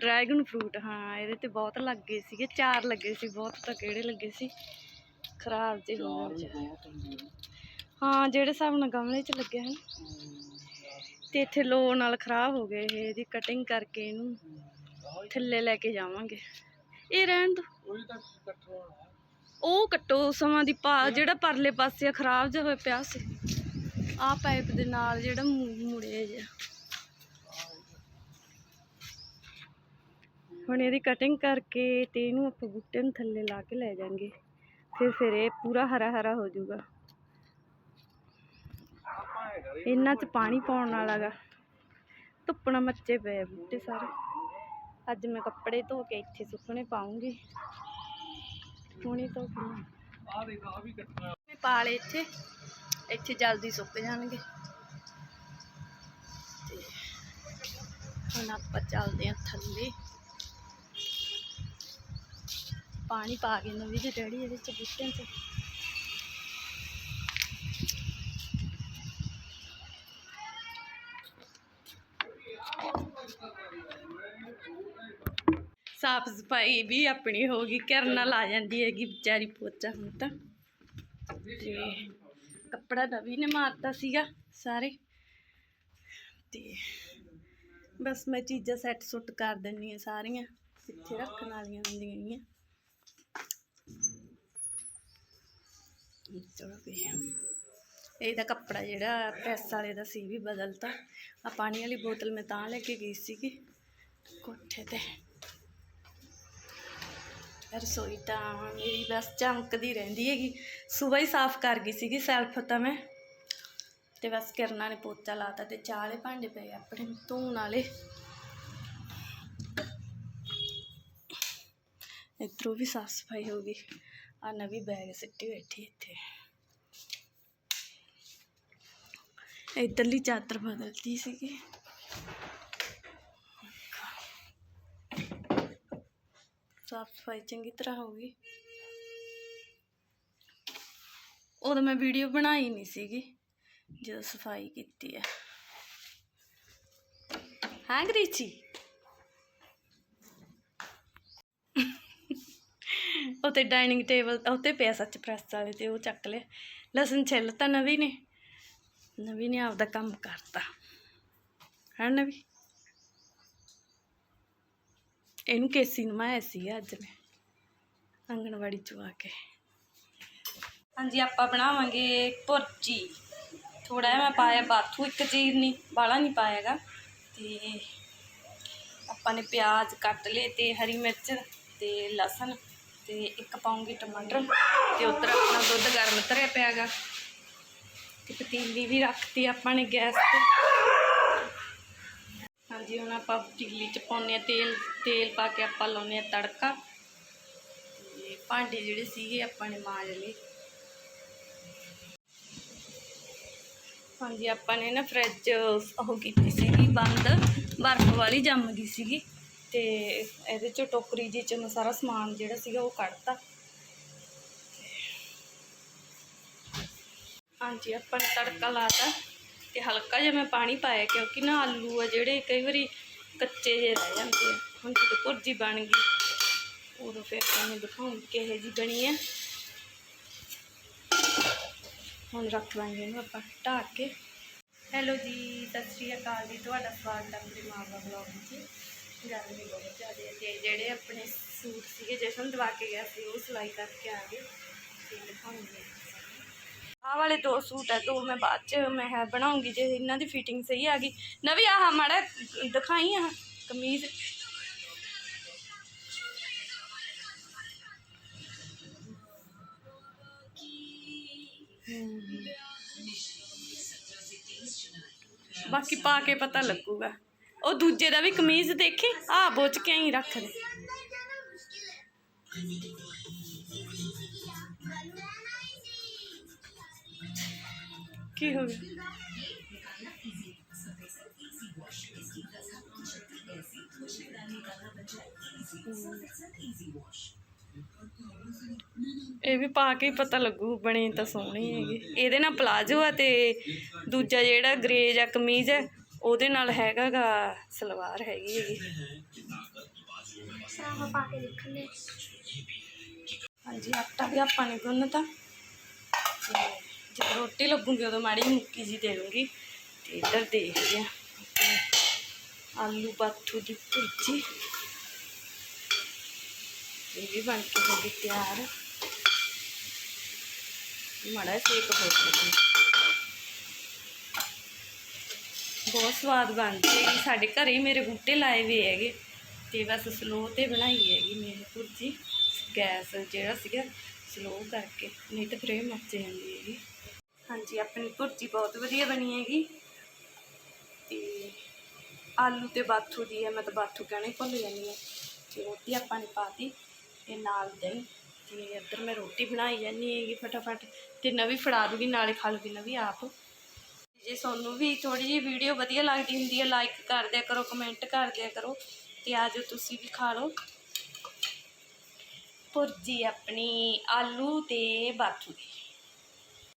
Dragon fruit ਹਾਂ ਇਹਦੇ ਤੇ ਬਹੁਤ ਲੱਗੇ ਸੀਗੇ ਚਾਰ ਲੱਗੇ ਸੀ ਬਹੁਤ ਤਾਂ ਕਿਹੜੇ ਲੱਗੇ ਸੀ? ਖਰਾਬ ਜਿਹੇ ਹੋ ਗਏ। ਹਾਂ ਜਿਹੜੇ ਹਿਸਾਬ ਨਾਲ ਗਮਲੇ 'ਚ ਲੱਗੇ ਹਨ ਤੇ ਇੱਥੇ ਲੋ ਨਾਲ ਖਰਾਬ ਹੋ ਗਏ ਇਹ ਇਹਦੀ ਕਟਿੰਗ ਕਰਕੇ ਇਹਨੂੰ ਥੱਲੇ ਲੈ ਕੇ ਜਾਵਾਂਗੇ। ਇਹ ਰਹਿਣ ਦੋ। ਉਹੀ ਕੱਟੋ ਸਮਾਂ ਦੀ ਪਾ ਜਿਹੜਾ ਪਰਲੇ ਪਾਸੇ ਖਰਾਬ ਜਿਹਾ ਹੋਇਆ ਪਿਆ ਸੀ। ਆਹ ਪਾਈਪ ਦੇ ਨਾਲ ਜਿਹੜਾ ਮੁੜਿਆ ਜਿਹਾ। ਹੁਣ ਇਹਦੀ ਕਟਿੰਗ ਕਰਕੇ ਤੇ ਇਹਨੂੰ ਆਪਾਂ ਬੂਟੇ ਨੂੰ ਥੱਲੇ ਲਾ ਕੇ ਲੈ ਜਾਾਂਗੇ ਫਿਰ ਫਿਰ ਇਹ ਪੂਰਾ ਹਰਾ ਹਰਾ ਹੋ ਜਾਊਗਾ। ਇਹਨਾਂ 'ਚ ਪਾਣੀ ਪਾਉਣ ਵਾਲਾ ਗਾ। ਧੁੱਪਣਾ ਮੱਚੇ ਪਏ ਆ ਬੂਟੇ ਸਾਰੇ। ਅੱਜ ਮੈਂ ਕੱਪੜੇ ਧੋ ਕੇ ਇੱਥੇ ਸੁੱਕਣੇ ਪਾਉਂਗੀ। ਹੁਣੇ ਧੋ ਕੇ ਲਿਆਉਂ। ਆ ਦੇਖ ਆ ਵੀ ਕੱਟਣਾ। ਮੈਂ ਪਾ ਲਏ ਇੱਥੇ। ਇੱਥੇ ਜਲਦੀ ਸੁੱਕ ਜਾਣਗੇ। ਤੇ ਹੁਣ ਆਪਾਂ ਚੱਲਦੇ ਹਾਂ ਥੱਲੇ। ਪਾਣੀ ਪਾ ਕੇ ਨਵੀਂ ਦੀ ਡੈਡੀ ਇਹਦੇ ਚ ਬੂਟਿਆਂ ਸਾਫ਼ ਸਫ਼ਾਈ ਵੀ ਆਪਣੀ ਹੋ ਗਈ, ਘਰ ਨਾਲ ਆ ਜਾਂਦੀ ਹੈਗੀ ਵਿਚਾਰੀ ਪੋਚਾ ਹੁਣ ਤਾਂ ਤੇ ਕੱਪੜਾ ਨਵੀਂ ਨੇ ਮਾਰਤਾ ਸੀਗਾ ਸਾਰੇ। ਤੇ ਬਸ ਮੈਂ ਚੀਜ਼ਾਂ ਸੈੱਟ ਸੁੱਟ ਕਰ ਦਿੰਨੀ ਆ ਸਾਰੀਆਂ ਜਿੱਥੇ ਰੱਖਣ ਵਾਲੀਆਂ ਹੁੰਦੀਆਂ ਗੀਆਂ ਚਲੋ ਵੀ ਇਹਦਾ ਕੱਪੜਾ ਜਿਹੜਾ ਪ੍ਰੈਸ ਵਾਲੇ ਦਾ ਸੀ ਵੀ ਬਦਲਤਾ। ਆ ਪਾਣੀ ਵਾਲੀ ਬੋਤਲ ਮੈਂ ਤਾਂ ਲੈ ਕੇ ਗਈ ਸੀਗੀ ਕੋਠੇ ਤੇ। ਰਸੋਈ ਤਾਂ ਮੇਰੀ ਬਸ ਚਮਕਦੀ ਰਹਿੰਦੀ ਹੈਗੀ। ਸਵੇਰ ਹੀ ਸਾਫ਼ ਕਰ ਗਈ ਸੀਗੀ ਸੈਲਫ ਤਾਂ ਮੈਂ। ਤੇ ਬਸ ਕਿਰਨਾਂ ਨੇ ਪੋਚਾ ਲਾਤਾ ਤੇ ਚਾਲੇ ਭਾਂਡੇ ਪਏ ਆਪਣੇ ਧੋਣ ਵਾਲੇ। ਇੱਧਰੋਂ ਵੀ ਸਾਫ਼ ਸਫ਼ਾਈ ਹੋ ਗਈ। ਆ ਨਵੀਂ ਬੈਗ ਸਿੱਟੀ ਬੈਠੀ ਇੱਥੇ। ਇੱਧਰਲੀ ਚਾਦਰ ਬਦਲਦੀ ਸੀਗੀ। ਸਾਫ਼ ਸਫ਼ਾਈ ਚੰਗੀ ਤਰ੍ਹਾਂ ਹੋ ਗਈ। ਉਦੋਂ ਮੈਂ ਵੀਡੀਓ ਬਣਾਈ ਨਹੀਂ ਸੀਗੀ, ਜਦੋਂ ਸਫ਼ਾਈ ਕੀਤੀ ਹੈ ਹਾਂ ਗਰੀਚੀ? ਉੱਤੇ ਡਾਈਨਿੰਗ ਟੇਬਲ ਉੱਤੇ ਪਿਆ ਸੱਚ ਪ੍ਰੈਸ ਵਾਲੇ ਤੇ ਉਹ ਚੱਕ ਲਿਆ। ਲਸਣ ਛਿੱਲ ਤਾਂ ਨਵੀ ਨੇ। ਨਵੀ ਨੇ ਆਪਦਾ ਕੰਮ ਕਰਤਾ। ਹੈ ਨਵੀ? ਇਹਨੂੰ ਕੇਸੀ ਨਮਾਇਆ ਸੀ ਅੱਜ ਮੈਂ, ਆਂਗਣਵਾੜੀ 'ਚੋਂ ਆ ਕੇ। ਹਾਂਜੀ, ਆਪਾਂ ਬਣਾਵਾਂਗੇ ਭੁਰਜੀ। ਥੋੜਾ ਜਿਹਾ ਮੈਂ ਪਾਇਆ ਬਾਥੂ, ਇੱਕ ਚੀਰ ਨਹੀਂ ਬਾਲਾ ਨਹੀਂ ਪਾਇਆਗਾ। ਤੇ ਆਪਾਂ ਨੇ ਪਿਆਜ਼ ਕੱਟ ਲਏ ਤੇ ਹਰੀ ਮਿਰਚ ਤੇ ਲਸਣ। ਤੇ ਇੱਕ ਪਾਉਂਗੀ ਟਮਾਟਰ ਤੇ ਉਧਰ ਆਪਣਾ ਦੁੱਧ ਗਰਮ ਧਰਿਆ ਪਿਆਗਾ ਤੇ ਪਤੀਲੀ ਵੀ ਰੱਖਤੀ ਆਪਾਂ ਨੇ ਗੈਸ ਤੇ। ਹਾਂਜੀ, ਹੁਣ ਆਪਾਂ ਪਤੀਲੀ ਚ ਪਾਉਂਦੇ ਆ ਤੇਲ ਤੇਲ ਪਾ ਕੇ ਆਪਾਂ ਲਾਉਂਦੇ ਆ ਤੜਕਾ। ਤੇ ਭਾਂਡੇ ਜਿਹੜੇ ਸੀਗੇ ਆਪਾਂ ਨੇ ਮਾਂਜ ਲਏ। ਹਾਂਜੀ, ਆਪਾਂ ਨੇ ਨਾ ਫ੍ਰਿਜ ਉਹ ਕੀਤੀ ਸੀਗੀ ਬੰਦ, ਬਰਫ਼ ਵਾਲੀ ਜੰਮ ਗਈ ਸੀਗੀ। ਤੇ ਇਹਦੇ ਚੋਂ ਟੋਕਰੀ ਜੀ ਚ ਮੈਂ ਸਾਰਾ ਸਮਾਨ ਜਿਹੜਾ ਸੀਗਾ ਉਹ ਕੱਢਤਾ। ਹਾਂਜੀ, ਆਪਾਂ ਨੇ ਤੜਕਾ ਲਾਤਾ ਤੇ ਹਲਕਾ ਜਿਹਾ ਮੈਂ ਪਾਣੀ ਪਾਇਆ ਕਿਉਂਕਿ ਨਾ ਆਲੂ ਆ ਜਿਹੜੇ ਕਈ ਵਾਰੀ ਕੱਚੇ ਜਿਹੇ ਰਹਿ ਜਾਂਦੇ ਆ। ਹੁਣ ਜਦੋਂ ਭੁਰਜੀ ਬਣ ਗਈ, ਉਦੋਂ ਫਿਰ ਤੁਹਾਨੂੰ ਦਿਖਾਉਂਗੀ ਕਿਹੋ ਜੀ ਬਣੀ ਹੈ ਹੁਣ ਰੱਖ ਲਾਂਗੇ ਇਹਨੂੰ ਆਪਾਂ ਢੱਕ ਕੇ। ਹੈਲੋ ਜੀ, ਸਤਿ ਸ਼੍ਰੀ ਅਕਾਲ ਜੀ, ਤੁਹਾਡਾ ਸਵਾਗਤ ਹੈ ਮੇਰੇ ਮਾਂ ਦਾ ਬਲੌਗ ਵਿੱਚ। ਗਰਮੀ ਬਹੁਤ ਜ਼ਿਆਦਾ ਹੈ ਤੇ ਜਿਹੜੇ ਆਪਣੇ ਸੂਟ ਸੀਗੇ ਜਸ਼ਨ ਦਵਾ ਕੇ ਗਿਆ ਸੀ ਉਹ ਸਿਲਾਈ ਕਰਕੇ ਆ ਗਏ ਤੇ ਦਿਖਾਉਂਗੀ ਆਹ ਵਾਲੇ ਦੋ ਸੂਟ ਹੈ ਦੋ ਮੈਂ ਬਾਅਦ ਚ ਮੈਂ ਹੈ ਬਣਾਉਂਗੀ ਜੇ ਇਹਨਾਂ ਦੀ ਫਿਟਿੰਗ ਸਹੀ ਆ ਗਈ। ਨਵੀਂ ਆਹ ਮਾੜਾ ਦਿਖਾਈ ਆ ਕਮੀਜ਼। ਬਾਕੀ ਪਾ ਕੇ ਪਤਾ ਲੱਗੂਗਾ। ਉਹ ਦੂਜੇ ਦਾ ਵੀ ਕਮੀਜ਼ ਦੇਖੀ ਆ ਬੋਚ ਕੇ ਹੀ ਰੱਖ ਦੇ। ਕੀ ਹੋ ਗਿਆ? ਇਹ ਵੀ ਪਾ ਕੇ ਪਤਾ ਲੱਗੂ, ਬਣੇ ਤਾਂ ਸੋਹਣੇ ਹੈਗੇ। ਇਹਦੇ ਨਾਲ ਪਲਾਜੋ ਆ ਤੇ ਦੂਜਾ ਜਿਹੜਾ ਗ੍ਰੇ ਜਾਂ ਕਮੀਜ਼ ਹੈ ਉਹਦੇ ਨਾਲ ਹੈਗਾਗਾ ਸਲਵਾਰ ਹੈਗੀ ਹੈਗੀ। ਸਰਾਵਾ ਪਾ ਕੇ ਦੇਖਣੇ ਹਾਂਜੀ ਆਟਾ ਵੀ ਆਪਾਂ ਨੇ ਗੁੰਨਤਾ। ਤੇ ਜਦੋਂ ਰੋਟੀ ਲੱਗੂਗੀ ਉਦੋਂ ਮਾੜੀ ਜਿਹੀ ਮੁੱਕੀ ਜੀ ਦੇ ਲੂੰਗੀ ਤੇ ਇੱਧਰ ਦੇਖਦੇ ਆ ਆਪਣੇ ਆਲੂ ਬਾਥੂ ਦੀ ਭੁਰਜੀ। ਇਹ ਵੀ ਬਣ ਕੇ ਹੋ ਗਈ ਤਿਆਰ। ਮਾੜਾ ਜਿਹਾ ਸੇਕ ਹੋ ਗਿਆ। ਬਹੁਤ ਸਵਾਦ ਬਣਦੀ ਹੈਗੀ ਸਾਡੇ ਘਰੇ ਹੀ ਮੇਰੇ ਬੂਟੇ ਲਾਏ ਹੋਏ ਹੈਗੇ। ਤੇ ਬਸ ਸਲੋ ਤੇ ਬਣਾਈ ਹੈਗੀ ਮੇਰੀ ਭੁਰਜੀ। ਗੈਸ ਜਿਹੜਾ ਸੀਗਾ ਸਲੋ ਕਰਕੇ, ਨਹੀਂ ਤਾਂ ਫਿਰ ਇਹ ਮੱਚ ਜਾਂਦੀ ਹੈਗੀ। ਹਾਂਜੀ, ਆਪਣੀ ਭੁਰਜੀ ਬਹੁਤ ਵਧੀਆ ਬਣੀ ਹੈਗੀ। ਤੇ ਆਲੂ ਤੇ ਬਾਥੂ ਦੀ ਹੈ, ਮੈਂ ਤਾਂ ਬਾਥੂ ਕਹਿਣੇ ਭੁੱਲ ਜਾਂਦੀ ਹਾਂ। ਤੇ ਰੋਟੀ ਆਪਾਂ ਨੇ ਪਾਤੀ ਤੇ ਨਾਲ ਦਹੀਂ। ਤੇ ਇੱਧਰ ਮੈਂ ਰੋਟੀ ਬਣਾਈ ਜਾਂਦੀ ਹੈਗੀ ਫਟਾਫਟ। ਤੇ ਨਵੀਂ ਫੜਾ ਦੂਗੀ, ਨਾਲੇ ਖਾ ਲੂਗੀ ਨਵੀਂ ਆਪ। ਜੇ ਤੁਹਾਨੂੰ ਵੀ ਥੋੜੀ ਜਿਹੀ ਵੀਡੀਓ ਵਧੀਆ ਲੱਗਦੀ ਹੁੰਦੀ ਹੈ ਲਾਈਕ ਕਰ ਦਿਆ ਕਰੋ ਕਮੈਂਟ ਕਰ ਦਿਆ ਕਰੋ ਤੇ ਆਜੋ ਤੁਸੀਂ ਵੀ ਖਾ ਲਓ। ਭੁਰਜੀ ਆਪਣੀ ਆਲੂ ਤੇ ਬਾਥੂ ਦੀ।